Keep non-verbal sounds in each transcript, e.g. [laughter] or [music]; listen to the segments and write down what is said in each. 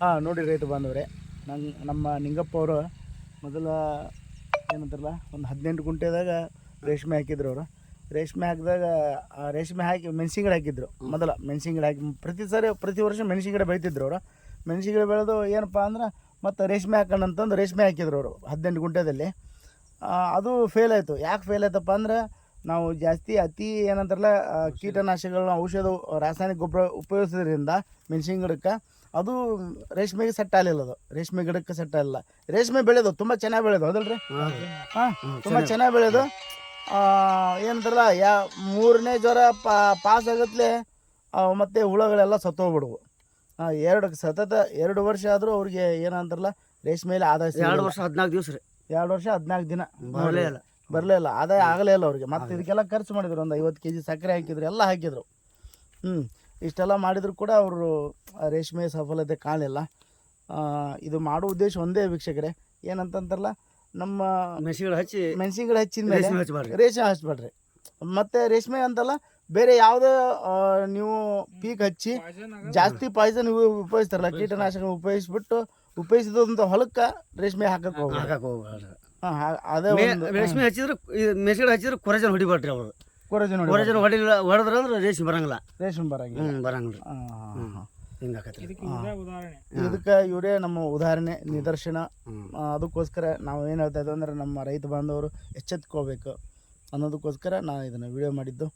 ಹಾಂ, ನೋಡಿ ರೈತ ಬಾಂಧವ್ರೆ. ನಂಗೆ ನಮ್ಮ ನಿಂಗಪ್ಪ ಅವರು ಮೊದಲ ಏನಂತಾರಲ್ಲ, ಒಂದು ಹದಿನೆಂಟು ಗುಂಟೆದಾಗ ರೇಷ್ಮೆ ಹಾಕಿದ್ರು ಅವರು. ರೇಷ್ಮೆ ಹಾಕಿದಾಗ, ಆ ರೇಷ್ಮೆ ಹಾಕಿ ಮೆಣಸಿನ ಗಿಡ ಹಾಕಿದ್ರು. ಮೊದಲ ಮೆಣಸಿನ ಗಿಡ ಹಾಕಿ, ಪ್ರತಿ ಸಾರಿ, ಪ್ರತಿ ವರ್ಷ ಮೆಣಸಿನ ಗಿಡ ಬೆಳೀತಿದ್ರು ಅವರು. ಮೆಣಸಿನ ಗಿಡ ಬೆಳೆದು ಏನಪ್ಪ ಅಂದ್ರೆ, ಮತ್ತು ರೇಷ್ಮೆ ಹಾಕೋಣ ಅಂತಂದು ರೇಷ್ಮೆ ಹಾಕಿದ್ರು ಅವರು ಹದಿನೆಂಟು ಗುಂಟೆದಲ್ಲಿ. ಅದು ಫೇಲ್ ಆಯಿತು. ಯಾಕೆ ಫೇಲ್ ಆಯ್ತಪ್ಪ ಅಂದ್ರೆ, ನಾವು ಜಾಸ್ತಿ ಅತಿ ಏನಂತಾರಲ್ಲ ಕೀಟನಾಶಕಗಳನ್ನ ಔಷಧ ರಾಸಾಯನಿಕ ಗೊಬ್ಬರ ಉಪಯೋಗಿಸೋದ್ರಿಂದ ಮೆಣಸಿನ ಗಿಡಕ್ಕೆ ಅದು ರೇಷ್ಮೆಗೆ ಸೆಟ್ ಆಗಲಿಲ್ಲ ಅದು. ರೇಷ್ಮೆ ಗಿಡಕ್ಕೆ ಸೆಟ್ ಆಗಲಿಲ್ಲ. ರೇಷ್ಮೆ ಬೆಳೆದು ತುಂಬ ಚೆನ್ನಾಗಿ ಬೆಳೆದು ಹೌದಲ್ರಿ? ಹಾಂ. ತುಂಬ ಚೆನ್ನಾಗಿ. ಬೆಳೆದು ಆ, ಏನಂತಾರಲ್ಲ ಯಾ ಮೂರನೇ ಜ್ವರ ಪಾಸ್ ಆಗತ್ಲೆ ಮತ್ತೆ ಹುಳಗಳೆಲ್ಲ ಸತ್ತೋಗ್ಬಿಡುವು. ಎರಡು ಸತತ ಎರಡು ವರ್ಷ ಆದರೂ ಅವ್ರಿಗೆ ಏನಂತಾರಲ್ಲ ರೇಷ್ಮೆಯಲ್ಲಿ ಆದಾಯ ಎರಡು ವರ್ಷ ಹದಿನಾಲ್ಕು ದಿವಸ ರೀ. ಎರಡು ವರ್ಷ ಹದಿನಾಲ್ಕು ದಿನ. ಬರಲೇ ಇಲ್ಲ. ಬರಲೇ ಇಲ್ಲ. ಆದಾಯ ಆಗಲೇ ಇಲ್ಲ ಅವ್ರಿಗೆ. ಮತ್ತೆ ಇದಕ್ಕೆಲ್ಲ ಖರ್ಚು ಮಾಡಿದ್ರು ಒಂದು ಐವತ್ತು ಕೆ ಜಿ ಸಕ್ಕರೆ ಹಾಕಿದ್ರು ಎಲ್ಲ ಹಾಕಿದ್ರು. ಹ್ಞೂ ಇಷ್ಟೆಲ್ಲ ಮಾಡಿದರೂ ಕೂಡ ಅವರು ರೇಷ್ಮೆ ಸಫಲತೆ ಕಾಣಲಿಲ್ಲ. ಇದು ಮಾಡೋ ಉದ್ದೇಶ ಒಂದೇ ವೀಕ್ಷಕರೇ. ಏನಂತಂತಾರಲ್ಲ ನಮ್ಮ ಮೆಣಸಿನಗಳು ಹಚ್ಚಿ ಮೆಣಸಿನಗಳು ಹಚ್ಚಿದ ಮೇಲೆ ರೇಷ್ಮೆ ಹಚ್ಚಬೇಡ್ರಿ ಮತ್ತು ಹಚ್ಬೇಡ್ರಿ ಮತ್ತೆ ರೇಷ್ಮೆ ಅಂತಲ್ಲ ಬೇರೆ ಯಾವುದೇ ನೀವು ಪೀಕ್ ಹಚ್ಚಿ ಜಾಸ್ತಿ ಪಾಯ್ಸನ್ ಉಪಯೋಗಿಸ್ತಾರಲ್ಲ ಕೀಟನಾಶಕ ಉಪಯೋಗಿಸ್ಬಿಟ್ಟು ಉಪಯೋಗಿಸಿದಂಥ ಹೊಲಕ್ಕೆ ರೇಷ್ಮೆ ಹಾಕಕ್ಕೆ ಹೋಗ್ಬಾರ್ದು ಹಾಂ ಅದೇ ರೇಷ್ಮೆ ಹಚ್ಚಿದ್ರೆ ಮೆಣಸಿನ ಹಚ್ಚಿದ್ರೆ ಕೊರಜನ ಹೊಡಿಬಾರ್ರಿ ಅವರು. ಕೊರಜೆ ನೋಡಿ ಕೊರಜನ ಹೊಡಿಲಿಲ್ಲ ಹೊಡೆದ್ರ ಅಂದ್ರೆ ರೇಷ್ಮೆ ಬರಂಗಿಲ್ಲ. ರೇಷ್ಮೆ ಬರಂಗಿಲ್ಲ. ಹ್ಞೂ ಬರಂಗಿಲ್ಲ. ಹಾಂ, ಹಾಂ, ಹಾಂ. ಹಿಂಗಾಕತ್ರಿ ಇದಕ್ಕೆ ಇವರೇ ನಮ್ಮ ಉದಾಹರಣೆ ನಿದರ್ಶನ. ಆ, ಅದಕ್ಕೋಸ್ಕರ ನಾವು ಏನು ಹೇಳ್ತಾ ಇದ್ದೀವಿ ಅಂದರೆ ನಮ್ಮ ರೈತ ಬಾಂಧವರು ಎಚ್ಚೆತ್ಕೋಬೇಕು ಅನ್ನೋದಕ್ಕೋಸ್ಕರ ನಾನು ಇದನ್ನು ವಿಡಿಯೋ ಮಾಡಿದ್ದು.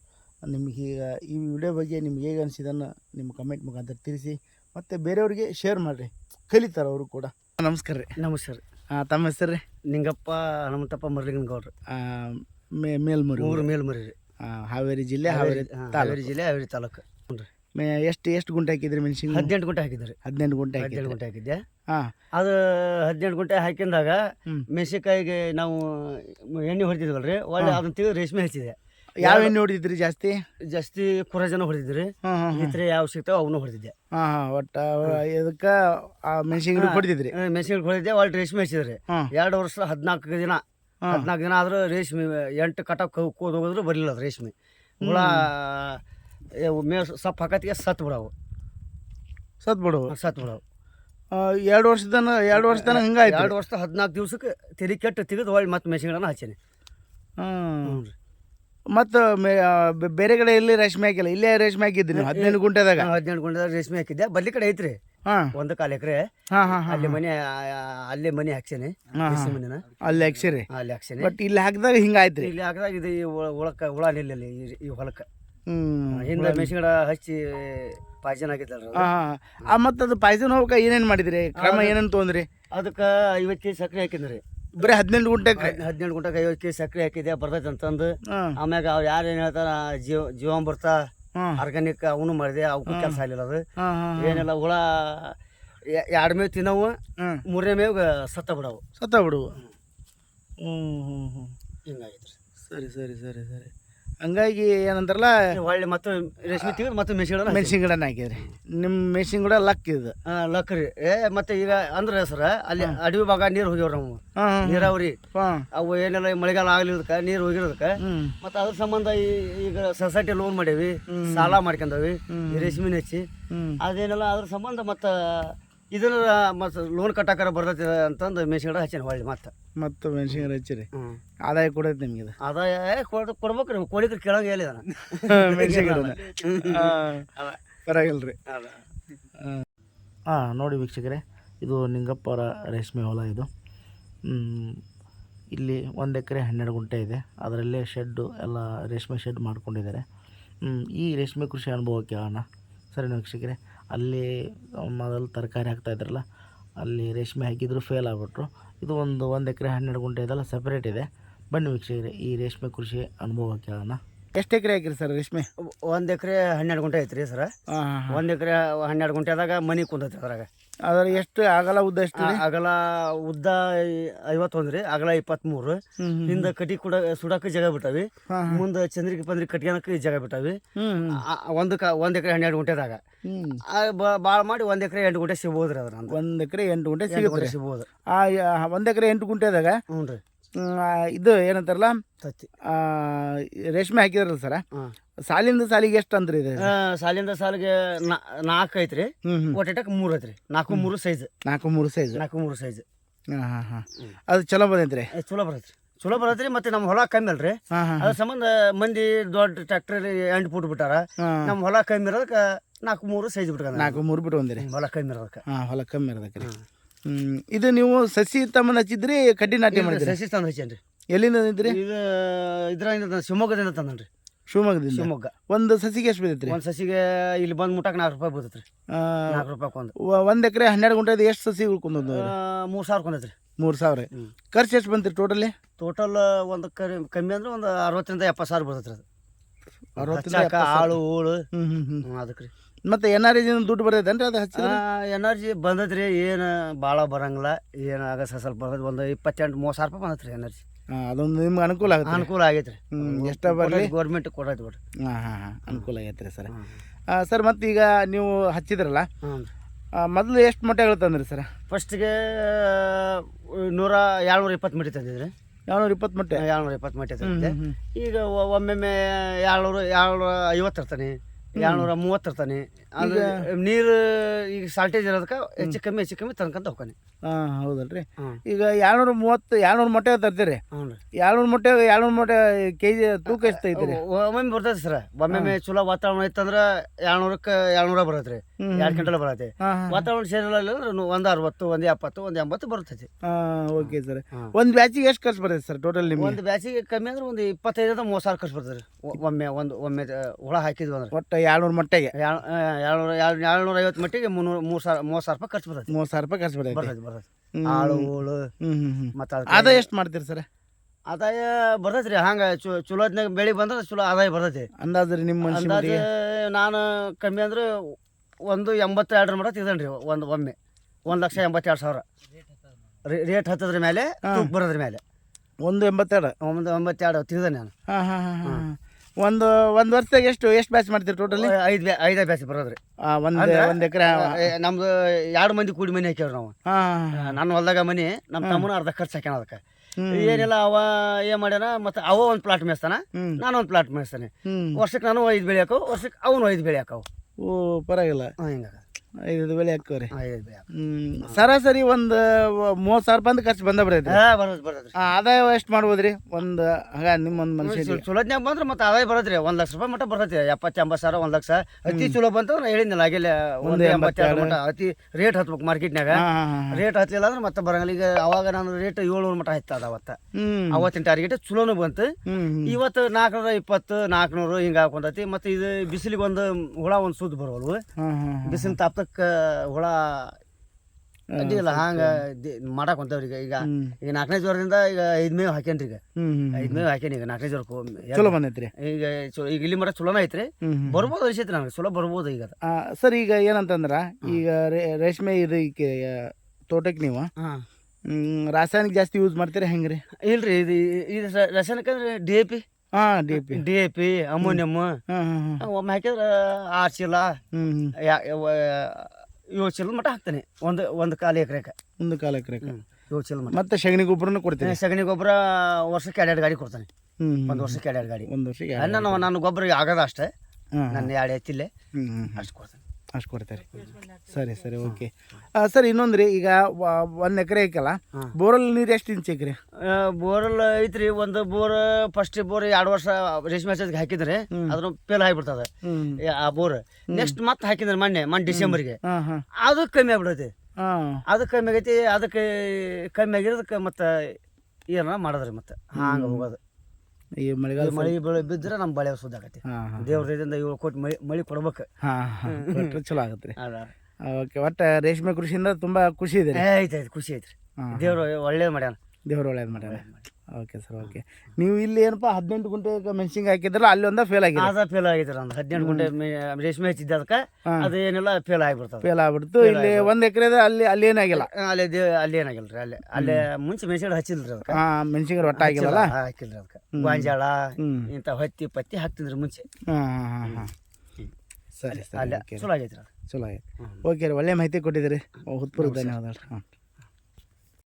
ನಿಮಗೆ ಈಗ ಈ ವಿಡಿಯೋ ಬಗ್ಗೆ ನಿಮ್ಗೆ ಹೇಗೆ ಅನಿಸಿದನ್ನು ನಿಮ್ಮ ಕಮೆಂಟ್ ಮುಖಾಂತರ ತಿಳಿಸಿ ಮತ್ತು ಬೇರೆಯವ್ರಿಗೆ ಶೇರ್ ಮಾಡಿರಿ. ಕಲಿತಾರೆ ಅವರು ಕೂಡ. ನಮಸ್ಕಾರ ರೀ. ನಮಸ್ಕಾರ ರೀ. ಆ, ತಮ್ಮ ಹೆಸರು ರೀ? ನಿಂಗಪ್ಪ ಹನುಮಂತಪ್ಪ ಮರ್ಲಿಂಗನ ಗೌಡ್ರಿ ಮೇಲ್ಮುರಿ. ಮೂರು ಮೇಲ್ಮರಿ ರೀ. ಹಾವೇರಿ ಜಿಲ್ಲೆ ಹಾವೇರಿ ಹಾವೇರಿ ಜಿಲ್ಲೆ ಹಾವೇರಿ ತಾಲೂಕು ಎಷ್ಟು ಎಷ್ಟು ಗುಂಟೆ ಹಾಕಿದ್ರಿ ಮೆಣಸಿನ ಹದಿನೆಂಟು ಗುಂಟೆ ಹಾಕಿದ್ರಿ. ಹದಿನೆಂಟು ಗುಂಟೆ ಹದಿನೆಂಟು ಗುಂಟೆ ಹಾಕಿದ್ದೆ ಹಾಂ. ಅದು ಹದಿನೆಂಟು ಗುಂಟೆ ಹಾಕಿದಾಗ. ಮೆಣಸಿನ್ಕಾಯಿಗೆ ನಾವು ಎಣ್ಣೆ ಹೊಡಿತಿದ್ವಲ್ರಿ ಒಳ್ಳೆ ಅದನ್ನ ತೆಗೆದು ರೇಷ್ಮೆ ಹಚ್ಚಿದೆ. ಯಾವ ಎಣ್ಣೆ ಹೊಡೆದಿದ್ರಿ ಜಾಸ್ತಿ? ಜಾಸ್ತಿ ಕುರಜನ ಹೊಡೆದಿದ್ರಿ. ಇತರ ಯಾವ ಸಿಗ್ತಾವ ಅವನು ಹೊಡೆದಿದ್ದೆ. ಹಾಂ ಹಾಂ ಒಟ್ಟು ಇದಕ್ಕೆ ಮೆಣಸಿನ ಗಿಡ ಮೆಣಸಿನ ಹೊಡಿದ್ದೆ ಒಳ್ಳೆ ರೇಷ್ಮೆ ಹಚ್ಚಿದ್ರಿ. ಎರಡು ವರ್ಷ ಹದಿನಾಲ್ಕು ದಿನ. ಹದಿನಾಲ್ಕು ದಿನ ಆದರೂ ರೇಷ್ಮೆ ಎಂಟು ಕಟಕ್ ಕೋದ್ ಹೋಗಿದ್ರು ಬರಲಿಲ್ಲ ಅದು ರೇಷ್ಮೆ. ಹುಳ ಏ, ಮೇ ಸಪ್ ಹಾಕತ್ತಿಗೆ ಸತ್ತು ಬಿಡವು. ಸತ್ ಬಿಡು ಸತ್ತು ಬಿಡವು. ಎರಡು ವರ್ಷದ ಎರಡು ವರ್ಷದನ ಹಂಗಾಯ್ತು ಎರಡು ವರ್ಷ ಹದಿನಾಲ್ಕು ದಿವ್ಸಕ್ಕೆ ತೆರಿ ಕೆಟ್ಟು ತೆಗೆದು ಹೊಳ್ಳಿ ಮತ್ತೆ ಮೆಷಿನ್ಗಳನ್ನು ಹಚ್ಚೀನಿ. ಹ್ಞೂ ರೀ. ಮತ್ತು ಬೇರೆ ಕಡೆ ಇಲ್ಲಿ ರೇಷ್ಮೆ ಹಾಕಿಲ್ಲ? ಇಲ್ಲೇ ರೇಷ್ಮೆ ಹಾಕಿದ್ರಿ ನೀವು ಹದಿನೈದು ಗುಂಟೆದಾಗ? ಹದಿನೆಂಟು ಗುಂಟೆದಾಗ ರೇಷ್ಮೆ ಹಾಕಿದ್ದೆ. ಬದ್ಲಿ ಕಡೆ ಐತ್ರಿ. ಒಂದು ಕಾಲ ಎಕರೆ. ಅಲ್ಲಿ ಮನೆ ಅಲ್ಲಿ ಮನೆ ಹಾಕ್ಸೇನೆ. ಮನೆನ. ಅಲ್ಲಿ ಹಾಕ್ಸಿರಿ. ಅಲ್ಲಿ ಹಾಕ್ಸೇನೆ. ಬಟ್ ಇಲ್ಲಿ ಹಾಕಿದಾಗ ಹಿಂಗಾಯ್ತು ಇಲ್ಲಿ ಹಾಕಿದಾಗ ಇದು ಈ ಉಳ ಹುಳಕ್ಕ ಹುಳ ನಿಲ್ಲ ಈ ಹೊಲಕ್ಕ. ಹಿಂಗ ಮೆಸಿಗಡ ಹಿಂದೆ ಮೆಣಸಿನ ಹಚ್ಚಿ ಪಾಯ್ಸನ್ ಆಗಿದ್ದಲ್ರಿ ಆ ಮತ್ತೆ ಅದು ಪಾಯ್ಸನ್ ಹೋಗಕ್ಕೆ ಏನೇನು ಮಾಡಿದ್ರಿ? ಕ್ರಮ ಏನೇನು ತೊಗೊಂಡ್ರಿ ಅದಕ್ಕೆ ಐವತ್ತು ಕೆಜಿ ಸಕ್ಕರೆ ಹಾಕಿದ್ರಿ ಬರೀ ಹದಿನೆಂಟು ಗುಂಟೆ ಹದಿನೆಂಟು ಗುಂಟಕ್ಕೆ ಐವತ್ತು ಕೆಜಿ ಸಕ್ಕರೆ ಹಾಕಿದೆ ಬರ್ತೈತೆ ಅಂತಂದು ಆಮ್ಯಾಗ ಅವ್ರು ಯಾರು ಏನು ಹೇಳ್ತಾರ ಜೀವ ಜೀವಾಮೃತ ಹಾಂ ಆರ್ಗಾನಿಕ್ ಅವನು ಮಾಡಿದೆ ಅವಕ್ಕೂ ಕೆಲಸ ಆಗಲಿಲ್ಲ ಅದು. ಏನೆಲ್ಲ ಹುಳ ಎರಡ್ ಮೇವು ತಿನ್ನವು ಮೂರನೇ ಮೇವು ಸತ್ತ ಬಿಡವು. ಸತ್ತ ಬಿಡುವು. ಹ್ಞೂ ಹ್ಞೂ ಹ್ಞೂ ಹಿಂಗಾಗಿತ್ತು ಸರಿ ಸರಿ ಸರಿ ಸರಿ. ಹಂಗಾಗಿ ಏನಂದ್ರಲ್ಲ ಒಳ್ಳೆ ಮತ್ತೆ ರೇಷ್ಮೆ ತೆಗೆದು ಮತ್ತೆ ಮೆಣಸಿನ ಮೆಣಸಿನ ಗಿಡನ ಹಾಕಿದ್ರಿ. ನಿಮ್ಮ ಮೆಣಸಿನ ಗಿಡ ಲಕ್ ಇದು. ಲಕ್ರಿ ಏ ಮತ್ತೆ ಈಗ ಅಂದ್ರೆ ಸರ ಅಲ್ಲಿ ಅಡವಿ ಭಾಗ ನೀರು ಹೋಗ್ಯವ್ರಿ ನಾವು ನೀರಾವರಿ. ಅವು ಏನೆಲ್ಲ ಮಳೆಗಾಲ ಆಗ್ಲಿದ್ದಕ್ಕೆ ನೀರು ಹೋಗಿರೋದಕ್ಕೆ ಮತ್ತೆ ಅದ್ರ ಸಂಬಂಧ ಈ- ಈಗ ಸೊಸೈಟಿ ಲೋನ್ ಮಾಡೇವಿ ಸಾಲ ಮಾಡ್ಕೊಂಡವಿ ರೇಷ್ಮೆ ಹಚ್ಚಿ. ಅದೇನೆಲ್ಲ ಅದ್ರ ಸಂಬಂಧ ಮತ್ತೆ ಇದನ್ನ ಮತ್ತೆ ಲೋನ್ ಕಟ್ಟಾಕರ ಬರ್ತೈತಿ ಅಂತಂದು ಮೆಣಸಿನ ಗಿಡ ಹಚ್ಚೇನಿ ಹೊಳ್ಳಿ ಮತ್ತೆ. ಮತ್ತು ಮೆಣಸಿನ ಗಿಡ ಹಚ್ಚಿರಿ. ಆದಾಯ ಕೊಡೈತಿ ನಿಮ್ಗೆ ಇದು. ಆದಾಯ ಕೊಡ್ ಕೊಡ್ಬೇಕ್ರಿ ಕೋಳಿಕರು ಕೇಳಂಗೆ ಹೇಳಿದ [laughs] ಮೆಣಸಿನ ಪರವಾಗಿಲ್ಲ ರೀ ಹಾಂ. ನೋಡಿ ವೀಕ್ಷಕರೇ ಇದು ನಿಂಗಪ್ಪರ ರೇಷ್ಮೆ ಹೊಲ ಇದು. ಇಲ್ಲಿ ಒಂದು ಎಕರೆ ಹನ್ನೆರಡು ಗುಂಟೆ ಇದೆ. ಅದರಲ್ಲೇ ಶೆಡ್ಡು ಎಲ್ಲ ರೇಷ್ಮೆ ಶೆಡ್ ಮಾಡ್ಕೊಂಡಿದ್ದಾರೆ. ಈ ರೇಷ್ಮೆ ಕೃಷಿ ಅನುಭವಕ್ಕೆ ಅಣ್ಣ. ಸರಿ ವೀಕ್ಷಕರೇ? ಅಲ್ಲಿ ಮೊದಲು ತರಕಾರಿ ಹಾಕ್ತಾಯಿದ್ರಲ್ಲ ಅಲ್ಲಿ ರೇಷ್ಮೆ ಹಾಕಿದ್ರು ಫೇಲ್ ಆಗಿಬಿಟ್ರು. ಇದು ಒಂದು ಒಂದು ಎಕರೆ ಹನ್ನೆರಡು ಗುಂಟೆ ಇದೆಲ್ಲ ಸಪ್ರೇಟ್ ಇದೆ. ಬನ್ನಿ ವೀಕ್ಷಕರೇ ಈ ರೇಷ್ಮೆ ಕೃಷಿ ಅನುಭವ ಕೇಳೋಣ. ಎಷ್ಟು ಎಕರೆ ಹಾಕಿರಿ ಸರ್ ರೇಷ್ಮೆ? ಒಂದು ಎಕರೆ ಹನ್ನೆರಡು ಗುಂಟೆ ಐತ್ರಿ ಸರ್. ಒಂದು ಎಕರೆ ಹನ್ನೆರಡು ಗುಂಟೆದಾಗ ಮನೆ ಕುಂದೈತಿ ಅದ್ರಾಗ. ಅದ್ರ ಎಷ್ಟು ಅಗಲ ಉದ್ದ ಎಷ್ಟು ಆ- ಅಗಲ ಉದ್ದ ಐವತ್ತೊಂದ್ರಿ ಅಗಲ ಇಪ್ಪತ್ಮೂರು. ಹಿಂದ ಕಟಿ ಕೂಡ ಸುಡಕ್ಕೆ ಜಾಗ ಬಿಟ್ಟಾವಿ. ಮುಂದ ಚಂದ್ರಿಕೆ ಪಂದ್ರಿ ಕಟ್ಕೊಳಕ್ಕೆ ಜಾಗ ಬಿಟ್ಟಾವಿ. ಹ್ಮ್ ಆ- ಒಂದು ಕ ಒಂದು ಎಕರೆ ಹನ್ನೆರಡು ಗುಂಟೆದಾಗ ಹ್ಮ್. ಬಾಳ ಮಾಡಿ ಒಂದು ಎಕರೆ ಎಂಟು ಗುಂಟೆ ಸಿಗ್ಬೋದ್ರಿ ಅದ್ರ ಒಂದ್ ಎಕರೆ ಎಂಟು ಗುಂಟೆ ಸಿಗುತ್ತೆ ಸಿಗ್ಬೋದು. ಆ ಯ- ಒಂದ್ ಎಕರೆ ಎಂಟು ಗುಂಟೆದಾಗ ಹ್ಞೂ ರೀ ಆ, ಇದು ಏನಂತಾರಲ್ಲ ತತ್ತಿ. ರೇಷ್ಮೆ ಹಾಕಿದ್ರಲ್ಲ ಸರ ಸಾಲಿಂದ ಸಾಲಿಗೆ ಎಷ್ಟು ಅಂದ್ರಿ ಇದೆ? ಸಾಲಿಂದ ಸಾಲಿಗೆ ನಾಲ್ಕು ಐತ್ರಿ ಒಟ್ಟಕ್ಕೆ ಮೂರು ಐತ್ರಿ ನಾಲ್ಕು ಮೂರು ಸೈಜ್ ನಾಲ್ಕು ಮೂರು ಸೈಜ್ ನಾಲ್ಕು ಮೂರು ಸೈಜ್ ಹಾಂ ಹಾಂ ಹಾಂ. ಅದು ಚಲೋ ಬಂದೈತ್ರಿ ಚಲೋ ಬರತ್ರಿ ಚಲೋ ಬರತ್ರಿ ಮತ್ತೆ ನಮ್ಮ ಹೊಲ ಕಮ್ಮಿ ಅಲ್ರಿ. ಅದ್ರ ಸಂಬಂಧ ಮಂದಿ ದೊಡ್ಡ ಟ್ರ್ಯಾಕ್ಟರ್ ಎಂಟು ಫುಟ್ ಬಿಟ್ಟಾರ. ನಮ್ಮ ಹೊಲ ಕಮ್ಮಿ ಇರೋದಕ್ಕೆ ನಾಲ್ಕು ಮೂರು ಸೈಜ್ ಬಿಟ್ಟು ನಾಲ್ಕು ಮೂರು ಬಿಟ್ಟು ಬಂದಿರಿ. ಹೊಲ ಕಮ್ಮಿ ಇರೋದಕ್ಕೆ. ಹಾಂ ಹೊಲ ಕಮ್ಮಿ ಇರೋದಕ್ಕೆ ಇದು ನೀವು ಸಸಿ ತಮ್ಮನ ಹಚ್ಚಿದ್ರಿ ಕಡ್ಡಿ ನಾಟಿ ಮಾಡಿದ್ರಿ? ಸಸಿ ತಂದು ಹಚ್ಚೇನ್ರಿ ಎಲ್ಲಿಂದ ತಂದಿದ್ರಿ? ಇದು ಇದರಿಂದ ಶಿವಮೊಗ್ಗದಿಂದ ತಂದನ್ರಿ. ಶಿವಮೊಗ್ಗದಿಂದ? ಶಿವಮೊಗ್ಗ. ಒಂದು ಸಸಿಗೆ ಎಷ್ಟು ಬಿದ್ದೈತ್ರಿ? ಒಂದು ಸಸಿಗೆ ಇಲ್ಲಿ ಬಂದು ಮುಟ್ಟಕ್ಕೆ ನಾಲ್ಕು ರೂಪಾಯಿ ಬೀಳ್ತೈತ್ರಿ ನಾಲ್ಕು ರೂಪಾಯಿ ಒಂದು ಒಂದ್ ಎಕರೆ ಹನ್ನೆರಡು ಗುಂಟೆದು ಎಷ್ಟು ಸಸಿ ಉಳ್ಕೊಂಡ್ ಮೂರು ಸಾವಿರ ಕೊಂದೈತ್ರಿ ಮೂರು ಸಾವಿರ. ಖರ್ಚು ಎಷ್ಟು ಬಂತ್ರಿ ಟೋಟಲಿ? ಟೋಟಲ್ ಒಂದು ಕರಿ ಕಮ್ಮಿ ಅಂದ್ರೆ ಒಂದು ಅರವತ್ತರಿಂದ ಎಪ್ಪತ್ತು ಸಾವಿರ ಬರ್ತೈತ್ರಿ ಅದು. ಅರವತ್ತರಿಂದ ಹಚ್ಚಾಕ ಆಳು ಹೂಳು ಅದಕ್ಕೆ ರೀ ಮತ್ತೆ ಎನ್ ಆರ್ ಜಿ ದುಡ್ಡು ಬರ್ತೈತೇನ್ರಿ ಅದು ಹಚ್ಚಿದ್ರೆ? ಎನರ್ಜಿ ಬಂದದ್ರಿ ಏನು ಭಾಳ ಬರಂಗಿಲ್ಲ. ಏನು ಆಗ ಸ್ವಲ್ಪ ಬರ್ತದೆ ಒಂದು ಇಪ್ಪತ್ತೆಂಟು ಮೂವತ್ತು ಸಾವಿರ ರೂಪಾಯಿ ಬಂದತ್ರಿ ಎನರ್ಜಿ ಆ, ಅದೊಂದು ನಿಮ್ಗೆ ಅನುಕೂಲ ಆಗುತ್ತೆ ಅನುಕೂಲ ಆಗೈತೆ ರೀ ಎಷ್ಟ ಬರ್ಲಿ? ಗೌರ್ಮೆಂಟ್ ಕೊಡೈತೆ ಬಿಡ್ರಿ. ಹಾಂ ಹಾಂ ಹಾಂ ಅನುಕೂಲ ಆಗೈತೆ ರೀ ಸರ್. ಸರ್ ಮತ್ತೆ ಈಗ ನೀವು ಹಚ್ಚಿದ್ರಲ್ಲ? ಹ್ಞೂ ಆ, ಮೊದಲು ಎಷ್ಟು ಮೊಟ್ಟೆಗಳು ತಂದ್ರಿ ಸರ್? ಫಸ್ಟ್ಗೆ ನೂರ ಏಳ್ನೂರ ಇಪ್ಪತ್ತು ಮಟ್ಟಿ ತಂದಿದ್ರಿ. ಏಳ್ನೂರ ಇಪ್ಪತ್ತು ಮೊಟ್ಟೆ? ಏಳ್ನೂರ ಇಪ್ಪತ್ತು ಮಟ್ಟಿ ತಂದಿದ್ದೆ. ಈಗ ಒ- ಒಮ್ಮೆಮ್ಮೆ ಏಳ್ನೂರು ಏಳ್ನೂರ ಐವತ್ತು ತರ್ತಾನೆ ಏಳ್ನೂರ ಮೂವತ್ತು ತಾನೆ. ನೀರು ಈಗ ಶಾರ್ಟೇಜ್ ಇರೋದಕ್ಕೆ ಹೆಚ್ಚು ಕಮ್ಮಿ ಹೆಚ್ಚು ಕಮ್ಮಿ ತನ್ಕಂತ ಹೋಗ್ತಾನೆ. ಹಾಂ ಹೌದಲ್ರಿ. ಈಗ ಏಳ್ನೂರ ಮೂವತ್ತು ಏಳ್ನೂರು ಮೊಟ್ಟೆ ತರ್ತೀರಿ. ಹ್ಞೂ ರೀ ಏಳ್ನೂರು ಮೊಟ್ಟೆ ಏಳ್ನೂರು ಮೊಟ್ಟೆ ಕೆ ಜಿ ತೂಕ ಎಷ್ಟು ಐತ್ರಿ ಒಮ್ಮೆ ಬರ್ತೈತೆ ಸರ್. ಒಮ್ಮೆ ಚಲೋ ವಾತಾವರಣ ಇತ್ತಂದ್ರೆ ಏಳ್ನೂರಕ್ಕೆ ಏಳ್ನೂರ ಬರತ್ತೆ ರೀ. ಎರಡು ಕ್ವಿಂಟಲ್ ಬರತ್ತೆ. ವಾತಾವರಣ ಸೇರಿಲ್ಲ ಅಂದ್ರೆ ಒಂದು ಅರವತ್ತು ಒಂದು ಎಪ್ಪತ್ತು ಒಂದು ಎಂಬತ್ತು ಬರ್ತೈತಿ. ಹಾಂ ಓಕೆ ಸರ್. ಒಂದು ಬ್ಯಾಚಿಗೆ ಎಷ್ಟು ಖರ್ಚು ಬರ್ತೈತೆ ಸರ್ ಟೋಟಲ್ ನಿಮ್ಗೆ? ಒಂದು ಬ್ಯಾಚಿಗೆ ಕಮ್ಮಿ ಅಂದ್ರೆ ಒಂದು ಇಪ್ಪತ್ತೈದರಿಂದ ಮೂವತ್ತು ಸಾವಿರ ಖರ್ಚು ಬರ್ತದೆ ರೀ ಒಮ್ಮೆ ಒಂದು ಒಮ್ಮೆ ಹುಳ ಹಾಕಿದ್ವಿ ಅಂದ್ರೆ. ಒಟ್ಟು ಏಳ್ನೂರು ಮೊಟ್ಟೆಗೆ? ಏಳ್ನೂರ ಎರಡು ಏಳ್ನೂರ ಐವತ್ತು ಮಟ್ಟಿಗೆ ಮುನ್ನೂರು ಮೂರು ಸಾವಿರ ಮೂವತ್ತು ಸಾವಿರ ರೂಪಾಯಿ ಖರ್ಚು ಬರ್ತೈತಿ. ಮೂವತ್ತು ಸಾವಿರ ರೂಪಾಯಿ ಖರ್ಚು ಬರ್ತದೆ ಬರ್ತೈತಿ ಬರ್ತೈತಿ. ಹ್ಮ್. ಆಳು ಹ್ಞೂ ಮತ್ತು ಆದಾಯ ಎಷ್ಟು ಮಾಡ್ತೀರಿ ಸರ್? ಆದಾಯ ಬರ್ತೈತಿ ರೀ ಹಂಗೆ ಚಲೋ ಬೆಳಿ ಬಂದ್ರೆ ಚಲೋ ಆದಾಯ ಬರ್ತೈತಿ. ಅಂದಾಜು ರೀ ನಿಮ್ಮ ಮನುಷ್ಯ ಅಂದಾಜು ನಾನು ಕಮ್ಮಿ ಅಂದ್ರೆ ಒಂದು ಎಂಬತ್ತೆರಡರ ಮಟ್ಟ ತೆಗ್ದನ್ರಿ ಒಂದು ಒಮ್ಮೆ. ಒಂದು ಲಕ್ಷ ಎಂಬತ್ತೆರಡು ಸಾವಿರ. ರೇ- ರೇಟ್ ಹತ್ತದ್ರ ಮೇಲೆ ತೂಕ ಬರೋದ್ರ ಮೇಲೆ. ಒಂದು ಎಂಬತ್ತೆರಡು. ಒಂದು ಒಂಬತ್ತೆರಡು ತೆಗ್ದಾನೆ ನಾನು. ಹಾಂ ಹಾಂ ಹಾಂ. ಹಾಂ. ಒಂದು ಒಂದು ವರ್ಷದಾಗ ಎಷ್ಟು ಎಷ್ಟು ಬ್ಯಾಚ್ ಮಾಡ್ತೀರಿ ಟೋಟಲಿ ಐದು ಬ್ಯಾ ಐದೇ ಬ್ಯಾಚ್ ಬರೋದ್ರಿ. ಒಂದು ಒಂದು ಎಕರೆ ನಮ್ದು ಎರಡು ಮಂದಿ ಕೂಡಿ ಮನೆ ಹಾಕ್ಯಾವ್ರಿ ನಾವು. ನನ್ನ ಹೊಲ್ದಾಗ ಮನಿ ನಮ್ಮ ತಮ್ಮನ ಅರ್ಧ ಖರ್ಚು ಹಾಕ್ಯಾನ ಅದಕ್ಕೆ. ಏನಿಲ್ಲ ಅವ ಏನ್ ಮಾಡ್ಯಾನ ಮತ್ತೆ ಅವ ಒಂದು ಪ್ಲಾಟ್ ಮೇಸ್ತಾನ ನಾನು ಒಂದು ಪ್ಲಾಟ್ ಮೇಯಿಸ್ತಾನೆ. ಹ್ಞೂ ವರ್ಷಕ್ಕೆ ನಾನು ಐದು ಬೆಳೆ ಹಾಕವು ವರ್ಷಕ್ಕೆ ಅವನು ಐದು ಬೆಳೆ ಹಾಕವು ಓ ಪರವಾಗಿಲ್ಲ. ಹಿಂಗೆ ಐದು ಬೆಳೆ ಹಾಕೋರಿ ಸರಾಸರಿ ಒಂದು ಮೂವತ್ತು ಸಾವಿರ ರೂಪಾಯಿ ಖರ್ಚು ಬಂದ ಆ, ಆದಾಯ ಎಷ್ಟು ಮಾಡ್ಬೋದ್ರಿ? ಒಂದು ಹಂಗ ನಿಮ್ಮ ಒಂದು ಮನುಷ್ಯ ಚಲೋತ್ನಾಗ ಬಂದ್ರೆ ಮತ್ತೆ ಆದಾಯ ಬರತ್ರಿ. ಒಂದ್ ಲಕ್ಷ ರೂಪಾಯಿ ಮಟ್ಟ ಬರ್ತೈತಿ. ಎಪ್ಪತ್ತು ಎಂಬತ್ತು ಸಾವಿರ ಒಂದ್ ಲಕ್ಷ. ಅತಿ ಚಲೋ ಬಂತಂದ್ರೆ ಹೇಳಿದ್ನಲ್ಲ ಆಗಿಲ್ಲ ಒಂದು ಎಂಬತ್ತೆರಡು ಮಟ್ಟ ಅತಿ ರೇಟ್ ಹತ್ಬೇಕು ಮಾರ್ಕೆಟ್ನಾಗ ರೇಟ್ ಹತ್ತಲಿಲ್ಲ ಅಂದ್ರೆ ಮತ್ತೆ ಬರಂಗಿಲ್ಲ. ಈಗ ಅವಾಗ ನಾನು ರೇಟ್ ಏಳ್ನೂರು ಮಟ್ಟ ಹತ್ತದ ಅವತ್ತ. ಅವತ್ತಿನ ಟಾರ್ಗೆಟ್ ಚಲೋನು ಬಂತು. ಇವತ್ತು ನಾಲ್ಕುನೂರ ಇಪ್ಪತ್ತು ನಾಲ್ಕುನೂರು ಹಿಂಗೆ ಹಾಕೊಂಡೈತಿ ಮತ್ತೆ ಇದು ಬಿಸಿಲಿಗೆ ಒಂದು ಹುಳ ಒಂದು ಸುದ್ದು ಬರೋಲ್ವು ಬಿಸಿಲು ಹಾಂ ತಾಪ್ತಕ್ಕೆ ಹುಳ ಅಡ್ಡಿಲ್ಲ ಹಾಂಗ ಮಾಡಕ್ ಹೊಂತವ್ರಿ ಈಗ. ಈಗ. ಈಗ ನಾಲ್ಕನೇ ಜ್ವರದಿಂದ ಈಗ ಐದ್ ಮೇವ್ ಹಾಕ್ಯಾನ್ರಿ ಈಗ. ಐದ್ ಮೇವ್ ಹಾಕ್ಯಾನ ಈಗ ನಾಲ್ಕನೇ ಜ್ವರಕ್ಕೆ. ಚಲೋ ಬಂದೈತ್ರಿ. ಈಗ ಚೊ- ಈಗ ಇಲ್ಲಿ ಮರ ಚಲೋನ ಐತ್ರಿ. ಬರ್ಬೋದು ಅನ್ಸೈತಿ ನನಗೆ ಚಲೋ ಬರ್ಬೋದು ಈಗ ಅದು. ಸರ್ ಈಗ ಏನಂತಂದ್ರ ಈಗ ರೇ- ರೇಷ್ಮೆ ಇದಕ್ಕೆ ತೋಟಕ್ಕೆ ನೀವು? ಹ್ಮ್, ರಾಸಾಯನಿಕ ಜಾಸ್ತಿ ಯೂಸ್ ಮಾಡ್ತೀರಾ ಹೆಂಗ್ರಿ? ಇಲ್ರಿ ಇದು ಇದು ರಾಸಾಯನಿಕ ಅಂದ್ರೆ ಡಿ ಎ ಪಿ ಹಾಂ D P D A P ammonium. ಒಮ್ಮೆ ಹಾಕಿದ್ರೆ ಆರು ಚೀಲ ಏಳು ಚೀಲ ಮಟ್ಟ ಹಾಕ್ತೇನೆ. ಒಂದು ಒಂದು ಕಾಲು ಎಕರೆಗೆ ಒಂದು ಕಾಲು ಎಕರೆಕ. ಏಳು ಚೀಲ ಮಟ್ಟ. ಮತ್ತೆ ಸಗಣಿ ಗೊಬ್ಬರನು ಕೊಡ್ತೇನೆ. ಸಗಣಿ ಗೊಬ್ಬರ ವರ್ಷಕ್ಕೆ ಎರಡೆರಡು ಗಾಡಿ ಕೊಡ್ತಾನೆ. ಒಂದು ವರ್ಷಕ್ಕೆ ಎರಡೆರಡು ಗಾಡಿ. ಒಂದು ವರ್ಷಕ್ಕೆ ನಾನು ನನ್ನ ಗೊಬ್ಬರ ಆಗದ ಅಷ್ಟೇ. ನನ್ನ ಎರಡು ಎತ್ತಿಲ್ಲೇ ಅಷ್ಟು ಕೊಡ್ತಾನೆ. ಅಷ್ಟು ಕೊಡ್ತಾರೆ. ಸರಿ ಸರಿ ಓಕೆ ಸರ್ ಇನ್ನೊಂದು ರೀ ಈಗ ಒಂದು ಎಕರೆ ಐಕಲ್ಲ ಬೋರಲ್ ನೀರು ಎಷ್ಟು ಇಂಚ್ ಐಕ್ರಿ ಬೋರಲ್ ಐತ್ರಿ ಒಂದು ಬೋರ್ ಫಸ್ಟ್ ಬೋರ್ ಎರಡು ವರ್ಷ ರೇಷ್ಮೆ ಹಚ್ಚೋದಕ್ಕೆ ಹಾಕಿದ್ರೆ ಅದ್ರ ಪೇಲ್ ಆಗಿಬಿಡ್ತದೆ. ಆ ಬೋರ್. ನೆಕ್ಸ್ಟ್ ಮತ್ತೆ ಹಾಕಿದ್ರೆ ಮೊನ್ನೆ ಮೊನ್ನೆ ಡಿಸೆಂಬರ್ಗೆ. ಅದು ಕಮ್ಮಿ ಆಗ್ಬಿಡೈತಿ. ಅದು ಕಮ್ಮಿ ಆಗೈತಿ ಅದಕ್ಕೆ ಕಮ್ಮಿ ಆಗಿರೋದಕ್ಕೆ ಮತ್ತೆ ಏನಾರ ಮಾಡಿದ್ರಿ ಮತ್ತೆ. ಹಾಂಗೆ ಹೋಗೋದು. ಈ ಮಳೆಗಾಲ ಮಳೆ ಬೆಳೆ ಬಿದ್ದರೆ ನಮ್ಮ ಬಳೆ ಸುದ್ದ ಆಗೈತಿ ಹಾಂ ಹಾಂ. ದೇವ್ರ ಇದರಿಂದ ಏಳು ಕೋಟಿ ಮಳಿ ಮಳೆ ಕೊಡ್ಬೇಕು. ಹಾಂ ಚಲೋ ಆಗತ್ತೆ. ರೀ ಓಕೆ ಒಟ್ಟು ರೇಷ್ಮೆ ಕೃಷಿಯಿಂದ ತುಂಬ ಖುಷಿ ಇದೆ. ಐತೆ ಐತೆ ಖುಷಿ ಐತ್ರಿ. ದೇವ್ರು ಒಳ್ಳೇದು ಮಾಡ್ಯಾನ. ದೇವ್ರು ಒಳ್ಳೇದು ಮಾಡ್ಯಾರ ಓಕೆ ಸರ್ ಓಕೆ ನೀವು ಇಲ್ಲಿ ಏನಪ್ಪ ಹದಿನೆಂಟು ಗುಂಟೆ ಮೆಣಸಿನ ಹಾಕಿದ್ರಲ್ಲ ಅಲ್ಲಿ ಒಂದ ಫೇಲ್ ಆಗಿದೆ. ಅದ ಫೇಲ್ ಆಗಿದೆ ಒಂದು ಹದಿನೆಂಟು ಗುಂಟೆ ರೇಷ್ಮೆ ಹಚ್ಚಿದ್ದೆ ಅದಕ್ಕೆ. ಅದು ಏನೆಲ್ಲ ಫೇಲ್ ಆಗಿಬಿಡ್ತದೆ. ಫೇಲ್ ಆಗ್ಬಿಡ್ತು. ಇಲ್ಲಿ ಒಂದು ಎಕರೆದ ಅಲ್ಲಿ ಅಲ್ಲಿ ಏನಾಗಿಲ್ಲ? ಅಲ್ಲಿ ಅಲ್ಲಿ ಏನಾಗಿಲ್ಲ ರೀ ಅಲ್ಲಿ ಅಲ್ಲಿ ಮುಂಚೆ ಮೆಣಸಿನ ಹಚ್ಚಿಲ್ರಿ ಅದಕ್ಕೆ. ಹಾಂ ಮೆಣಸಿನ ಒಟ್ಟ ಆಗಿಲ್ಲಲ್ಲ? ಹಾಕಿಲ್ರಿ ಅದಕ್ಕೆ. ಗೋಂಜಾಳ. ಇಂಥ ಹತ್ತಿ ಪತ್ತಿ ಹಾಕ್ತಿದ್ರಿ ಮುಂಚೆ. ಹಾಂ ಹಾಂ ಹಾಂ ಸರಿ ಸರಿ ಚಲೋ ಆಗೈತೆ ಚಲೋ ಆಗೈತೆ. ಓಕೆ ರೀ ಒಳ್ಳೆ ಮಾಹಿತಿ ಕೊಟ್ಟಿದ್ದೀರಿ. ಹುತ್ಪುರ ಧನ್ಯವಾದ ಹಾಂ